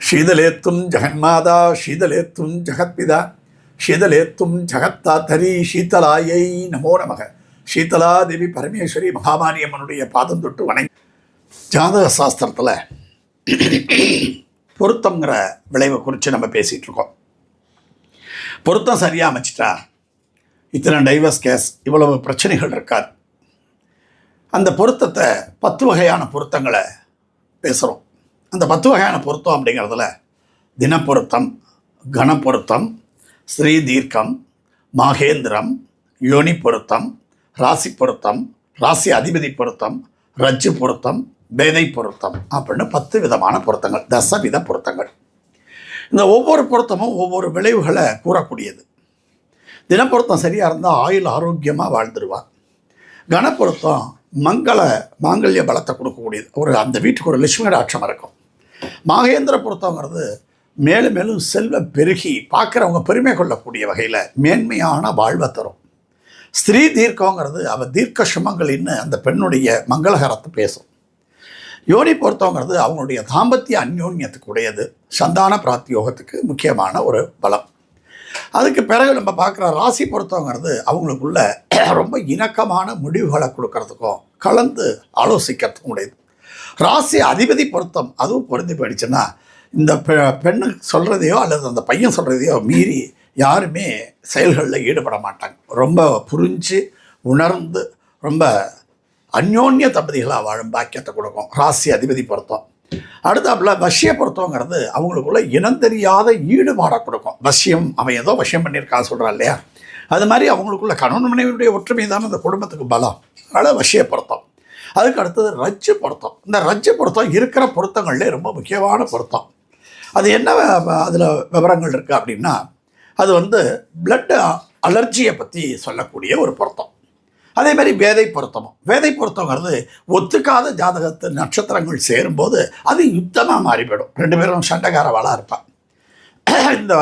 शीतलेत्तुं जगन्माता शीतलेत्तुं जगत्पिता शीतलेत्तुं ஜகத்தாத்தரி சீதலாயை நமோ நமக சீதலா தேவி பரமேஸ்வரி மகாமாரியம்மனுடைய பாதம் தொட்டு வணங்கி ஜாதக சாஸ்திரத்தில் பொருத்தங்கிற விளைவை குறித்து நம்ம பேசிகிட்டு இருக்கோம் பொருத்தம் சரியாக அமைச்சிட்டா இத்தனை டைவர்ஸ் கேஸ் இவ்வளவு பிரச்சனைகள் இருக்காது அந்த பொருத்தத்தை பத்து வகையான பொருத்தங்களை பேசுகிறோம் அந்த பத்து வகையான பொருத்தம் அப்படிங்கிறதுல தினப்பொருத்தம் கணப்பொருத்தம் ஸ்ரீ தீர்க்கம் மாகேந்திரம் யோனி பொருத்தம் ராசி பொருத்தம் ராசி அதிபதி பொருத்தம் ரஜ்ஜு பொருத்தம் பேதை பொருத்தம் அப்படின்னு பத்து விதமான பொருத்தங்கள் தசவித பொருத்தங்கள். இந்த ஒவ்வொரு பொருத்தமும் ஒவ்வொரு விளைவுகளை கூறக்கூடியது. தினப்பொருத்தம் சரியாக இருந்தால் ஆயுள் ஆரோக்கியமாக வாழ்ந்துருவார் கணப்பொருத்தம் மங்கள மாங்கல்ய பலத்தை கொடுக்கக்கூடியது. ஒரு அந்த வீட்டுக்கு ஒரு லட்சுமி டாட்சம் இருக்கும். மாகேந்திரபுரத்தங்கிறது மேலும் மேலும் செல்வ பெருகி பார்க்குறவங்க பெருமை கொள்ளக்கூடிய வகையில் மேன்மையான வாழ்வை தரும். ஸ்திரீ தீர்க்கங்கிறது அவள் தீர்க்க சுமங்கள்னு அந்த பெண்ணுடைய மங்களகரத்தை பேசும். யோனி பொறுத்தவங்கிறது அவங்களுடைய தாம்பத்திய அந்யோன்யத்துக்கு உடையது சந்தான பிராத்தியோகத்துக்கு முக்கியமான ஒரு பலம். அதுக்கு பிறகு நம்ம பார்க்குற ராசி பொறுத்தவங்கிறது அவங்களுக்குள்ள ரொம்ப இணக்கமான முடிவுகளை கொடுக்கறதுக்கும் கலந்து ஆலோசிக்கிறதுக்கும் உடையது. ராசி அதிபதி பொருத்தம். அதுவும் பொருந்தி போயிடுச்சுன்னா இந்த பெ பெண்ணு சொல்கிறதையோ அல்லது அந்த பையன் சொல்கிறதையோ மீறி யாருமே செயல்களில் ஈடுபட மாட்டாங்க. ரொம்ப புரிஞ்சு உணர்ந்து ரொம்ப அந்யோன்ய தம்பதிகளாக வாழும் பாக்கியத்தை கொடுக்கும் ராசி அதிபதி பொருத்தம். அடுத்தாப்புல வசிய பொருத்தங்கிறது அவங்களுக்குள்ள இனம் தெரியாத ஈடுபாடை கொடுக்கும். வசியம் அவன் ஏதோ வசியம் பண்ணியிருக்கான் சொல்கிறான் இல்லையா? அது மாதிரி அவங்களுக்குள்ள கணவன் மனைவியுடைய ஒற்றுமை தானே அந்த குடும்பத்துக்கு பலம். அதனால் வசிய பொருத்தம். அதுக்கு அடுத்தது ரஜ்ஜு பொருத்தம். இந்த ரஜ்ஜு பொருத்தம் இருக்கிற பொருத்தங்கள்லே ரொம்ப முக்கியமான பொருத்தம். அது என்ன அதில் விவரங்கள் இருக்குது அப்படின்னா அது வந்து பிளட் அலர்ஜியை பற்றி சொல்லக்கூடிய ஒரு பொருத்தம். அதே மாதிரி வேதை பொருத்தமும். வேதை பொருத்தங்கிறது ஒத்துக்காத ஜாதகத்து நட்சத்திரங்கள் சேரும்போது அது யுத்தமாக மாறிவிடும் ரெண்டு பேரும் சண்டைக்காரவாளாக இருப்பான் இந்த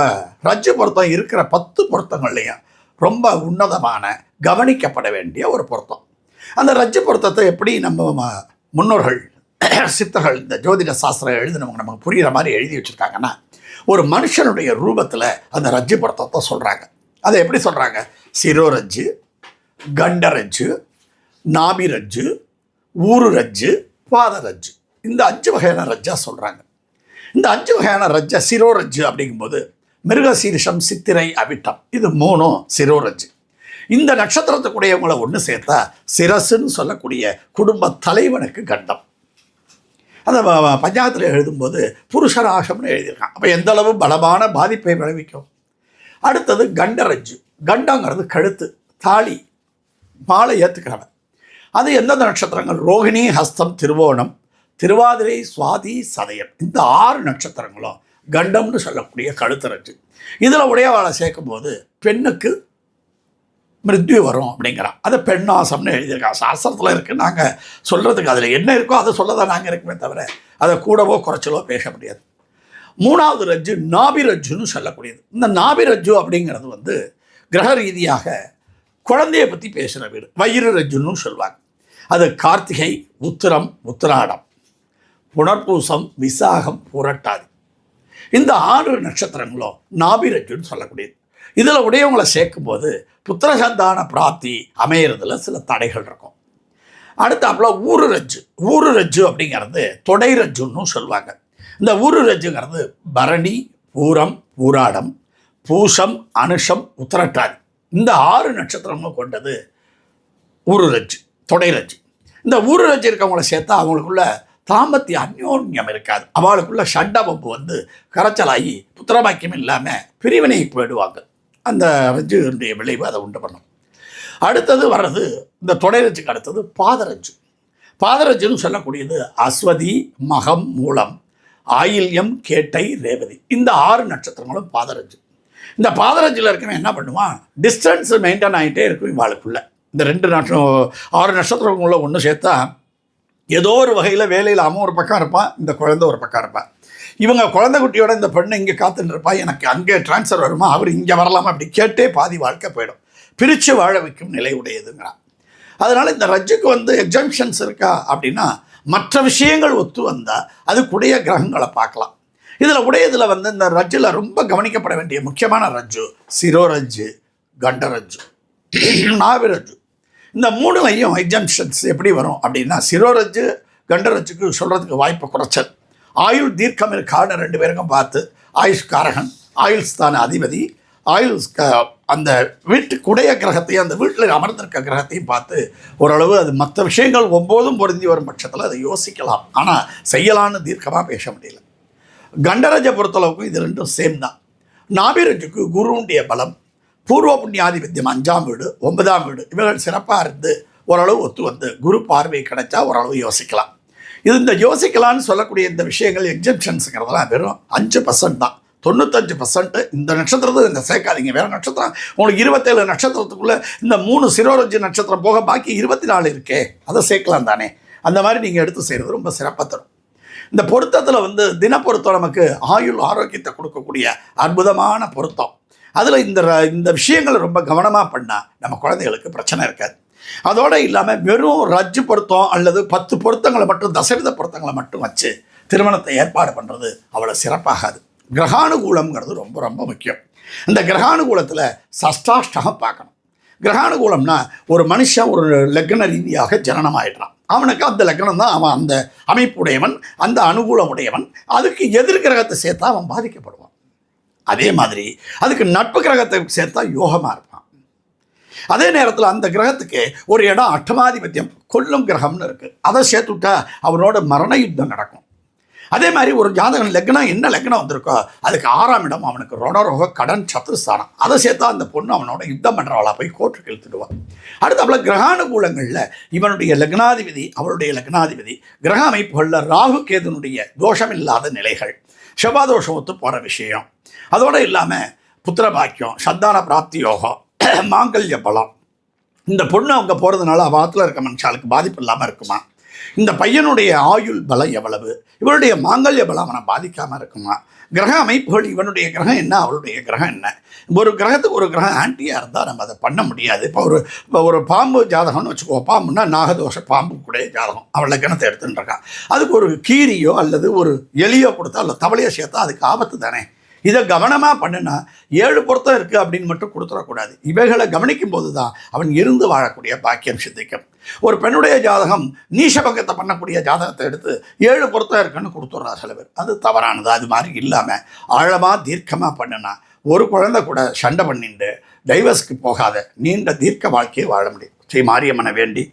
ரஜ்ஜு பொருத்தம் இருக்கிற பத்து பொருத்தங்கள்லையும் ரொம்ப உன்னதமான கவனிக்கப்பட வேண்டிய ஒரு பொருத்தம். அந்த ரஜ்ஜு பொருத்தத்தை எப்படி நம்ம முன்னோர்கள் சித்தர்கள் இந்த ஜோதிட சாஸ்திரம் எழுதினவங்க நமக்கு புரிகிற மாதிரி எழுதி வச்சுருக்காங்கன்னா ஒரு மனுஷனுடைய ரூபத்தில் அந்த ரஜ்ஜு பொருத்தத்தை சொல்கிறாங்க அதை எப்படி சொல்கிறாங்க சிரோரஜ்ஜு கண்டரஜ்ஜு நாபிரஜ்ஜு ஊரு ரஜ்ஜு பாதரஜ்ஜு இந்த அஞ்சு வகையான ரஜ்ஜா சொல்கிறாங்க இந்த அஞ்சு வகையான ரஜ்ஜா சிரோரஜ்ஜு அப்படிங்கும்போது மிருகசீரிஷம் சித்திரை அவிட்டம். இது மூணும் சிரோரஜ்ஜு இந்த நட்சத்திரத்துக்குடையவங்களை ஒன்று சேர்த்தா சிரசுன்னு சொல்லக்கூடிய குடும்ப தலைவனுக்கு கண்டம். அந்த பஞ்சாயத்தில் எழுதும்போது புருஷராசம்னு எழுதியிருக்கான். அப்போ எந்த அளவு பலமான பாதிப்பை விளைவிக்கும்? அடுத்தது கண்டரஞ்சு. கண்டங்கிறது கழுத்து தாலி மாலை ஏற்றுக்கிறவன் அது எந்தெந்த நட்சத்திரங்கள்? ரோகிணி ஹஸ்தம் திருவோணம் திருவாதிரை சுவாதி சதயம். இந்த ஆறு நட்சத்திரங்களும் கண்டம்னு சொல்லக்கூடிய கழுத்தரஜு இதில் உடையவாளை சேர்க்கும்போது பெண்ணுக்கு மிருத்யு வரும் அப்படிங்கிறான். அதை பெண்ணாசம்னு எழுதியிருக்கான். சாஸ்திரத்தில் இருக்குது நாங்கள் சொல்கிறதுக்கு அதில் என்ன இருக்கோ அதை சொல்ல தான் நாங்கள் இருக்குமே தவிர அதை கூடவோ குறைச்சலோ பேச முடியாது. மூணாவது ரஜ்ஜு நாபிரஜ்ஜுன்னு சொல்லக்கூடியது. இந்த நாபிரஜ்ஜு அப்படிங்கிறது வந்து கிரக ரீதியாக குழந்தைய பற்றி பேசுகிற வீடு. வயிறு ரஜ்ஜுன்னு சொல்லுவாங்க. அது கார்த்திகை உத்திரம் உத்திராடம். புனர்பூசம் விசாகம் புரட்டாதி. இந்த ஆறு நட்சத்திரங்களும் நாபிரஜ்ஜுன்னு சொல்லக்கூடியது. இதில் உடையவங்களை சேர்க்கும்போது புத்திரசந்தான பிராப்தி அமையிறதுல சில தடைகள் இருக்கும். அடுத்தாப்புல ஊரு ரஜ்ஜு. ஊரு ரஜ்ஜு அப்படிங்கிறது தொடை ரஜ்ஜுன்னு சொல்லுவாங்க. இந்த ஊரு ரஜ்ஜுங்கிறது பரணி பூரம் பூராடம் பூசம் அனுஷம் உத்தரட்டாதி. இந்த ஆறு நட்சத்திரமும் கொண்டது ஊரு ரஜ்ஜு தொடை ரஜ்ஜு. இந்த ஊரு ரஜ்ஜு இருக்கவங்களை சேர்த்தா அவங்களுக்குள்ள தாம்பத்திய அந்யோன்யம் இருக்காது. அவளுக்குள்ள சண்டபம்பு வந்து கரைச்சலாகி புத்திரபாக்கியம் இல்லாமல் பிரிவினைக்கு போயிடுவாங்க. அந்த ரஜ்ஜுடைய விளைவு அதை உண்டு பண்ணும். அடுத்தது வர்றது இந்த தொடைரஜுக்கு அடுத்தது பாதரஞ்சு. பாதரஞ்சுன்னு சொல்லக்கூடியது அஸ்வதி மகம் மூலம் ஆயில்யம் கேட்டை ரேவதி. இந்த ஆறு நட்சத்திரங்களும் பாதரஞ்சு. இந்த பாதரஞ்சில் இருக்கவன் என்ன பண்ணுவான்? டிஸ்டன்ஸ் மெயின்டைன் ஆகிட்டே இருக்கும் இவாளுக்குள்ள. இந்த ரெண்டு நட்ச ஆறு நட்சத்திரங்களுள்ள ஒன்று சேர்த்தா ஏதோ ஒரு வகையில் வேலையில் அவன் ஒரு பக்கம் இருப்பான் இந்த குழந்தை ஒரு பக்கம் இருப்பான். இவங்க குழந்தை குட்டியோட இந்த பெண்ணு இங்கே காத்துட்டு எனக்கு அங்கே ட்ரான்ஸ்ஃபர் வருமா? அவர் இங்கே வரலாமா? அப்படி கேட்டே பாதி வாழ்க்கை போயிடும். பிரித்து வாழ வைக்கும் நிலை உடையதுங்கிறான். அதனால் இந்த ரஜ்ஜுக்கு வந்து எக்ஸம்ஷன்ஸ் இருக்கா அப்படின்னா மற்ற விஷயங்கள் ஒத்து வந்தால் அதுக்குடைய கிரகங்களை பார்க்கலாம். இதில் உடையதில் வந்து இந்த ரஜ்ஜில் ரொம்ப கவனிக்கப்பட வேண்டிய முக்கியமான ரஜ்ஜு சிரோரஜ்ஜு கண்டரஜ்ஜு நாவிரஜ்ஜு இந்த மூணுலையும் எக்ஸம்ஷன்ஸ் எப்படி வரும் அப்படின்னா சிரோரஜ்ஜு கண்டரஜ்ஜுக்கு சொல்கிறதுக்கு வாய்ப்பு குறைச்சல். ஆயுள் தீர்க்கம் இருக்கான ரெண்டு பேருக்கும் பார்த்து ஆயுஷ் காரகன் ஆயுள் ஸ்தான அதிபதி ஆயுள் க- அந்த வீட்டுக்குடைய கிரகத்தையும் அந்த வீட்டில் அமர்ந்திருக்க கிரகத்தையும் பார்த்து ஓரளவு அது மற்ற விஷயங்கள் ஒம்போதும் பொருந்தி வரும் பட்சத்தில் அதை யோசிக்கலாம். ஆனால் செய்யலான்னு தீர்க்கமாக பேச முடியல. கண்டராஜை பொறுத்தளவுக்கு இது ரெண்டும் சேம் தான். நாபிரஜுக்கு குருவுடைய பலம் பூர்வ புண்ணியாதிபத்தியம் அஞ்சாம் வீடு ஒன்பதாம் வீடு இவர்கள் சிறப்பாக இருந்து ஓரளவு ஒத்து வந்து குரு பார்வை கிடைச்சா ஓரளவு யோசிக்கலாம். இது இந்த யோசிக்கலான்னு சொல்லக்கூடிய இந்த விஷயங்கள் எக்ஸப்ஷன்ஸுங்கிறதெல்லாம் வெறும் அஞ்சு பர்சன்ட் தான். தொண்ணூத்தஞ்சு பர்சன்ட் இந்த நட்சத்திரத்தை இந்த சேர்க்காதீங்க. வேறு நட்சத்திரம் உங்களுக்கு இருபத்தேழு நட்சத்திரத்துக்குள்ளே இந்த மூணு சிரோரஞ்சு நட்சத்திரம் போக பாக்கி இருபத்தி நாலு இருக்கே. அதை சேர்க்கலாம் தானே. அந்த மாதிரி நீங்கள் எடுத்து செய்கிறது ரொம்ப சிறப்பாக தரும். இந்த பொருத்தத்தில் வந்து தின பொருத்தம் நமக்கு ஆயுள் ஆரோக்கியத்தை கொடுக்கக்கூடிய அற்புதமான பொருத்தம். அதில் இந்த ர- இந்த விஷயங்களை ரொம்ப கவனமாக பண்ணால் நம்ம குழந்தைகளுக்கு பிரச்சனை இருக்காது. அதோடு இல்லாமல் வெறும் ரஜ்ஜு பொருத்தம் அல்லது பத்து பொருத்தங்களை மட்டும் தசவித பொருத்தங்களை மட்டும் வச்சு திருமணத்தை ஏற்பாடு பண்ணுறது அவ்வளோ சிறப்பாகாது. கிரகானுகூலம்ங்கிறது ரொம்ப ரொம்ப முக்கியம். இந்த கிரகானுகூலத்தில் சஷ்டாஷ்டகம் பார்க்கணும். கிரகானுகூலம்னா ஒரு மனுஷன் ஒரு லக்ன ரீதியாக ஜனனம் ஆயிடுறான் அவனுக்கு அந்த லக்னம் தான் அவன் அந்த அமைப்புடையவன் அந்த அனுகூலமுடையவன். அதுக்கு எதிர் கிரகத்தை சேர்த்தா அவன் பாதிக்கப்படுவான். அதே மாதிரி அதுக்கு நட்பு கிரகத்தை சேர்த்தா யோகமாக இருப்பான். அதே நேரத்தில் அந்த கிரகத்துக்கு ஒரு இடம் அட்டமாதிபத்தியம் கொல்லும் கிரகம்னு இருக்குது அதை சேர்த்துட்டா அவனோட மரண யுத்தம் நடக்கும். அதே மாதிரி ஒரு ஜாதகன் லக்னம் என்ன லக்னம் வந்திருக்கோ அதுக்கு ஆறாம் இடம் அவனுக்கு ரோடரோக கடன் சத்துருஸ்தானம் அதை சேர்த்தா அந்த பொண்ணு அவனோட யுத்தம் பண்ணுறவளா போய் கோர்ட்டுக்கு இழுத்துடுவான் அடுத்தாப்புல கிரகானுகூலங்களில் இவனுடைய லக்னாதிபதி அவளுடைய லக்னாதிபதி கிரக அமைப்புகளில் ராகு கேதுனுடைய தோஷம் இல்லாத நிலைகள் செவ்வாதோஷம் ஒத்து போகிற விஷயம். அதோடு இல்லாமல் புத்திர பாக்கியம் சந்தான பிராப்தி யோகம் மாங்கல்ய பலம் இந்த பொண்ணு அவங்க போகிறதுனால அவத்தில் இருக்க மனுஷாளுக்கு பாதிப்பு இல்லாமல் இருக்குமா? இந்த பையனுடைய ஆயுள் பலம் எவ்வளவு? இவனுடைய மாங்கல்ய பலம் அவனை பாதிக்காமல் இருக்குமா? கிரக அமைப்புகள் இவனுடைய கிரகம் என்ன? அவளுடைய கிரகம் என்ன? ஒரு கிரகத்துக்கு ஒரு கிரகம் ஆன்டியாக இருந்தால் நம்ம அதை பண்ண முடியாது. இப்போ ஒரு இப்போ ஒரு பாம்பு ஜாதகம்னு வச்சுக்கோ பாம்புன்னா நாகதோஷ பாம்பு கூட ஜாதகம். அவளை கிணத்தை எடுத்துட்டு இருக்கான். அதுக்கு ஒரு கீரியோ அல்லது ஒரு எலியோ கொடுத்தா அல்ல தவளையோ சேர்த்தா அதுக்கு ஆபத்து தானே? இதை கவனமாக பண்ணுனா ஏழு பொருத்தம் இருக்குது அப்படின்னு மட்டும் கொடுத்துடக்கூடாது. இவைகளை கவனிக்கும் போது தான் அவன் இருந்து வாழக்கூடிய பாக்கியம் சித்திக்கும். ஒரு பெண்ணுடைய ஜாதகம் நீசபங்கத்தை பண்ணக்கூடிய ஜாதகத்தை எடுத்து ஏழு பொருத்தம் இருக்குன்னு கொடுத்துட்றா சில பேர். அது தவறானது அது மாதிரி இல்லாமல் ஆழமாக தீர்க்கமாக பண்ணுனா ஒரு குழந்தை கூட சண்டை பண்ணிட்டு டைவர்ஸ்க்கு போகாத நீண்ட தீர்க்க வாழ்க்கையை வாழ முடியும். ஸ்ரீ மாரியம்மனை வேண்டி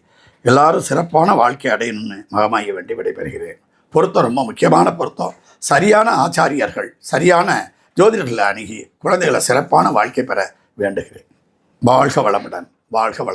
எல்லாரும் சிறப்பான வாழ்க்கை அடையணும்னு மகமாய வேண்டி விடைபெறுகிறேன். பொருத்தம் ரொம்ப முக்கியமான பொருத்தம். சரியான ஆச்சாரியர்கள் சரியான ஜோதிடர்களை அணுகி குழந்தைகளை சிறப்பான வாழ்க்கை பெற வேண்டுகிறேன். வாழ்க வளமுடன். வாழ்க வளம்